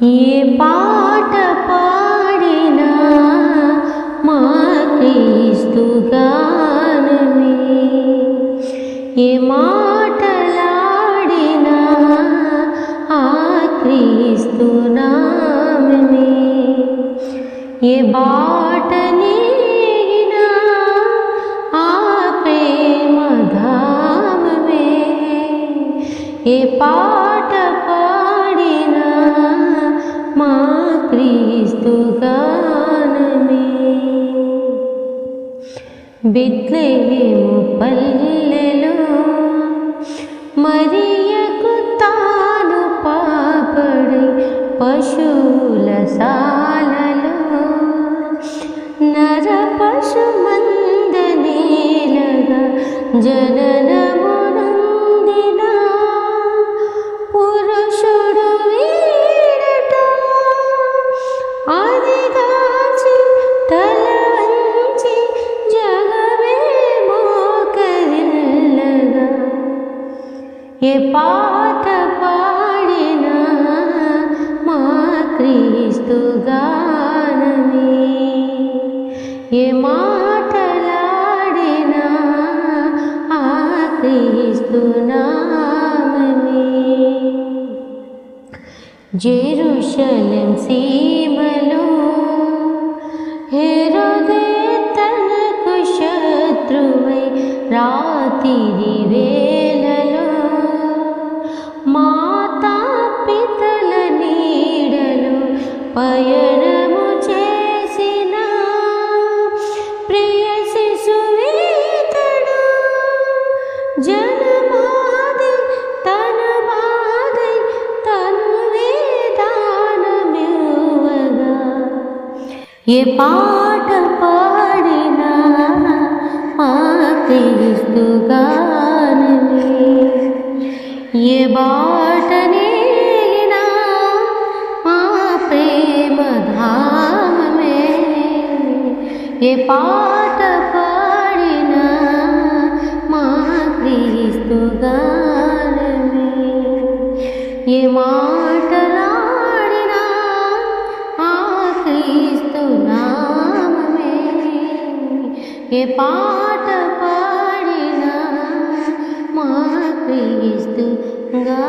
ఏ పాట పాడినా మా క్రీస్తు గానమే ఏ మాటలాడినా ఆ క్రీస్తు నామమే ఏ బాట నీగినా ఆ ప్రేమ ధామమే ఏ పాట పాడినా క్రీస్తు గానమే. బెత్లెహేము పల్లెలో మరియకు తాను పాపడి పశువుల సాలలో నర పశు మందనేలగా జనన ఏ పాట పాడిన మా క్రీస్తు గానమే. ఏ మాటలాడిన ఆ క్రీస్తు నామమే. జెరూషలేం సీమలో హెరోదే తనకు శత్రువై రాతిరి వేలలో మాతా పితల నీడలు పయనము చేసిన ప్రియ శిశువీతడు జన ఏ పాట పాడినా మా ఏ బాట మా ప్రేమ ధామే ఏ పాట ఏ పాట పాడినా మా క్రీస్తు గా